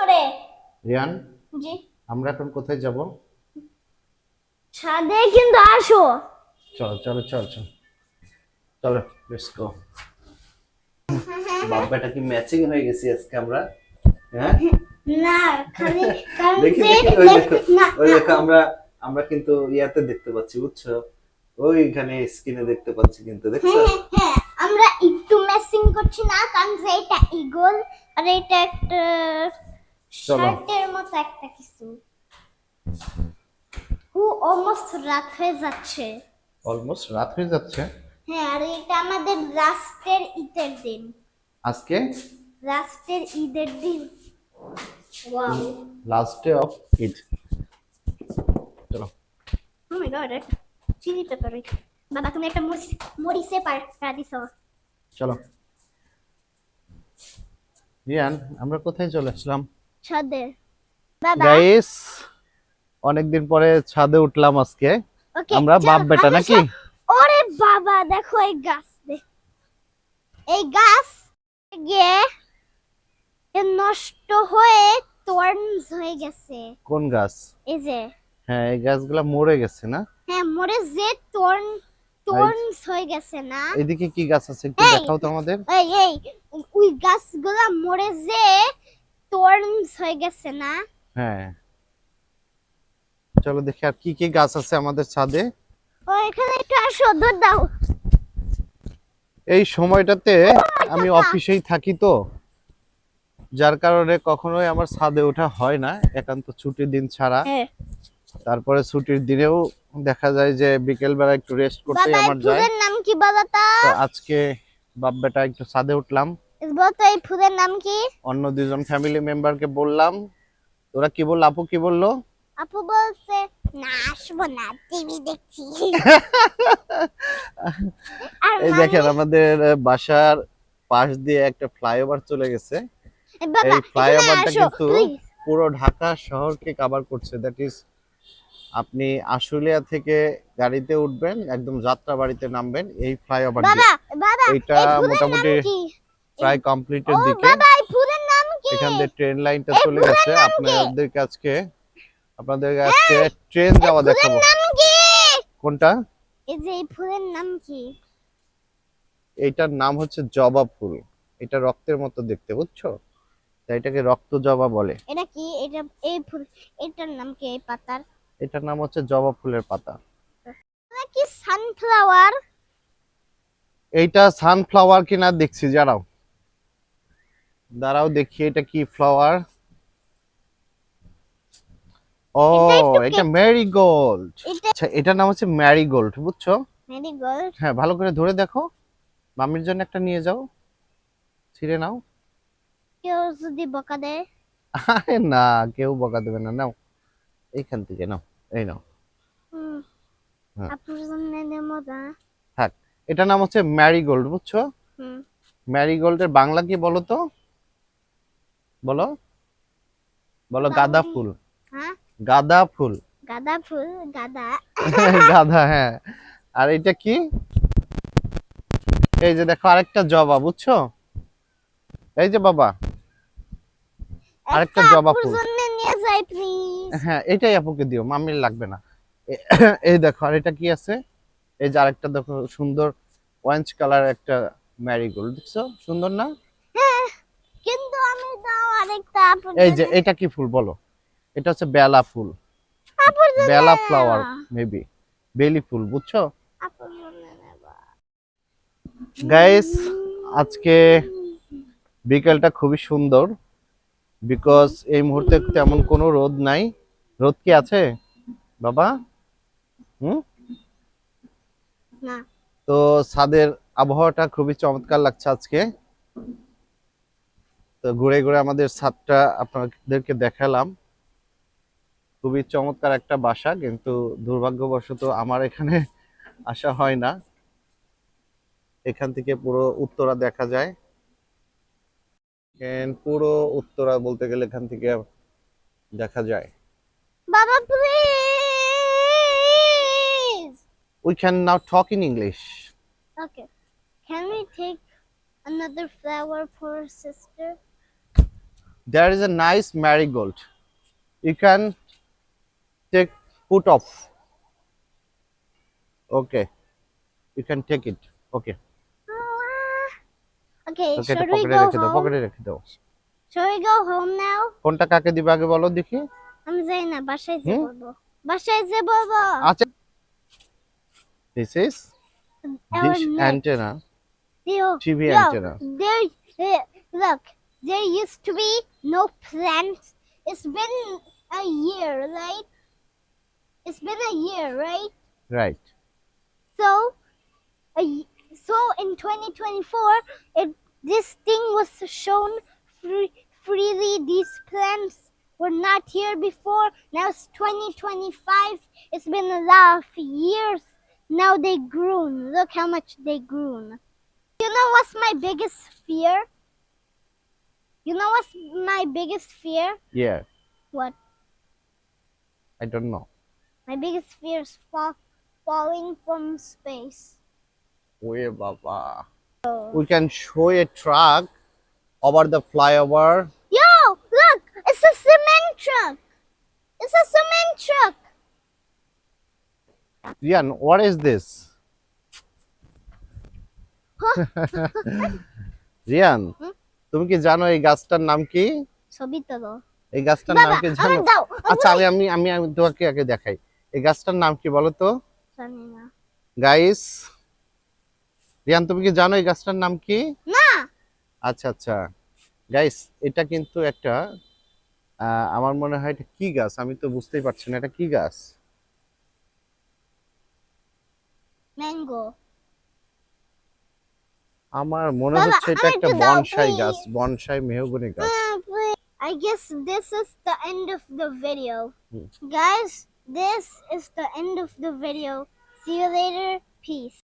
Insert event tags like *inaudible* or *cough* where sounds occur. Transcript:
করে। রিয়ান জি। আমরা এখন কোথায় যাব? ছাদে কিন্তু আসো। চলো চলো চল চল। চলো লেটস গো বাব্বাটা কি ম্যাচিং হয়ে গেছি আজকে আমরা? হ্যাঁ? না খালি দেখি ওই দেখো আমরা আমরা কিন্তু ইয়াতে দেখতে পাচ্ছি বুঝছ? ওইখানে স্ক্রিনে দেখতে পাচ্ছি কিন্তু দেখছ? হ্যাঁ হ্যাঁ আমরা একটু ম্যাচিং করছি না কারণ যে এটা ইগল আর এটা একটা চলো। শার্টের মতো একটা কিছু। হু অলমোস্ট রাত হয়ে যাচ্ছে। অলমোস্ট রাত হয়ে যাচ্ছে? হ্যাঁ আর এটা আমাদের রাস্টের ঈদের দিন। আজকে? রাস্টের ঈদের দিন। Wow last day of Eid চলো। Oh my god chilli pepper বাবা তুমি একটা মরিচ মরিচে পাড়া দিছো। চলো। রিয়ান আমরা কোথায় চলে আসলাম? ছাদে। গাইস অনেকদিন পরে ছাদে উঠলাম আজকে। আমরা বাপ বেটা নাকি? ওরে বাবা দেখো এই গাছ এই গাছ গিয়ে এ নষ্ট হয়ে টর্নস হয়ে গেছে। কোন গাছ? এই যে। হ্যাঁ এই গাছগুলা মরে গেছে না? হ্যাঁ মরে যে টর্ন টর্নস হয়ে গেছে না। এদিকে কি গাছ আছে একটু। দেখাও তো আমাদের। এই এই ওই গাছগুলা মরে যে টর্নস হয়ে গেছে না? হ্যাঁ। চলো দেখি আর কি কি গাছ আছে আমাদের ছাদে। ও এখানে একটু আসো দুধ দাও। এই সময়টাতে আমি অফিসেই থাকি তো। যার কারণে কখনোই আমার ছাদে ওঠা হয় না একান্ত ছুটির দিন ছাড়া। হ্যাঁ। তারপরে ছুটির দিনেও দেখা যায় যে বিকেল বেলা একটু রেস্ট করতে আমার যায়। নাম কি তো? আজকে বাপ বেটা একটু ছাদে উঠলাম। বলো তো এই ফুলের নাম কি? অন্য দুজন ফ্যামিলি মেম্বারকে বললাম। ওরা কি বলল? আপু কি বলল? আপু বলছে না আসব না টিভি দেখছি। *laughs* এই দেখেন আমাদের বাসার পাশ দিয়ে একটা ফ্লাইওভার চলে গেছে। এই ফ্লাইওভারটা কিন্তু পুরো ঢাকা শহরকে কভার করছে। দ্যাট ইজ আপনি আশুলিয়া থেকে গাড়িতে উঠবেন একদম যাত্রা বাড়িতে নামবেন এই ফ্লাইওভার নাম মোটামুটি প্রায় কমপ্লিটের দিকে। এখান দিয়ে ট্রেন লাইনটা চলে গেছে। আপনাদের কাছে আপনাদের কাছে ট্রেন যাওয়া দেখাবো। কোনটা? এই যে এই ফুলের নাম কি? এইটার নাম হচ্ছে জবা ফুল। এটা রক্তের মতো দেখতে বুঝছ? তাই এটাকে রক্ত জবা বলে। এটা কি? এটা এই ফুল এটার নাম কি এই পাতার? এটার নাম হচ্ছে জবা ফুলের পাতা। এটা কি সানফ্লাওয়ার এইটা সানফ্লাওয়ার কিনা দেখছি দাঁড়াও দাঁড়াও দেখি এটা কি ফ্লাওয়ার ও এটা ম্যারিগোল্ড আচ্ছা এটার নাম হচ্ছে ম্যারিগোল্ড বুঝছ? মেরিগোল্ড হ্যাঁ ভালো করে ধরে দেখো। মামির জন্য একটা নিয়ে যাও। ছিঁড়ে নাও। কেউ যদি বকা দেয়? আরে না কেউ বকা দেবে না। নাও এইখান থেকে নাও এই নাও। হ্যাঁ। আপুর জন্য নেব না। থাক এটার নাম হচ্ছে ম্যারিগোল্ড বুঝছ? ম্যারিগোল্ডের বাংলা কি বলো তো? বলো। বলো গাঁদা ফুল। হ্যাঁ? গাঁদা ফুল। গাঁদা ফুল গাঁদা। *laughs* গাঁদা হ্যাঁ। আর এটা কি? এই যে দেখো আরেকটা জবা বুঝছ? এই যে বাবা। আরেকটা জবা ফুল। হ্যাঁ এটাই আপুকে দিও মামির লাগবে না। *coughs* এই দেখো আর এটা কি আছে? এই যে আরেকটা দেখো সুন্দর অরেঞ্জ কালার একটা ম্যারিগোল্ড দেখছ? সুন্দর না হ্যাঁ কিন্তু আমি দাও আরেকটা আপুর এই যে এটা কি ফুল বলো? এটা হচ্ছে বেলা ফুল। বেলা ফ্লাওয়ার মেবি বেলি ফুল বুঝছ? গাইস আজকে বিকেলটা খুবই সুন্দর। বিকজ এই মুহূর্তে তেমন কোনো রোদ নাই। রোদ কি আছে বাবা? হুম? তো ছাদের আবহাওয়াটা খুবই চমৎকার লাগছে আজকে। তো ঘুরে ঘুরে আমাদের ছাদটা আপনাদেরকে দেখালাম। খুবই চমৎকার একটা বাসা কিন্তু দুর্ভাগ্যবশত আমার এখানে আসা হয় না। এখান থেকে পুরো উত্তরা দেখা যায়। পুরো উত্তরা বলতে গেলে এখান থেকে দেখা যায়। বাবা please we can now talk in English Okay. Can we take another flower for sister? There is a nice marigold you can take put off okay you can take it okay Okay, okay should we go home? পকেটে রেখে দাও Should we go home now? কোনটা কাকে দিবে আগে বলো দেখি আমি যাই না বাসায় যে বলব বাসায় যে বলব আচ্ছা this is Our dish antenna TV antenna eh, look, there used to be no plants. It's been a year, right? It's been a year, right? right So, a, so in 2024, it this thing was shown free, freely. These plants were not here before. Now it's 2025. It's been a lot of years. Now they grown. Look how much they grown. You know what's my biggest fear? You know what's my biggest fear? Yeah. What? I don't know. My biggest fear is fall, falling from space. Where, Baba? Oh. We can show a truck over the flyover. Yo, look, it's a cement truck. It's a cement truck. Rian, what is this? *laughs* Rian, hmm? তুমি কি জানো এই গাছটার নাম কি? এই গাছটার নাম কি জানো? আচ্ছা আমি আমি আমি আমি তোমাকে আগে দেখাই। এই গাছটার নাম কি বলো তো? গাইস রিয়ান তুমি কি জানো এই গাছটার নাম কি? না। আচ্ছা আচ্ছা। গাইস এটা কিন্তু একটা আহ, আমার মনে হয় এটা কি গাছ? আমি তো বুঝতেই পারছি না এটা কি গাছ? ম্যাঙ্গো। আমার মনে বাবা, হচ্ছে এটা আমার একটা একটু দাও, বনসাই গাছ please. বনসাই মেহগনি গাছ I guess this is the end of the video. Hmm. Guys, this is the end of the video. See you later. Peace.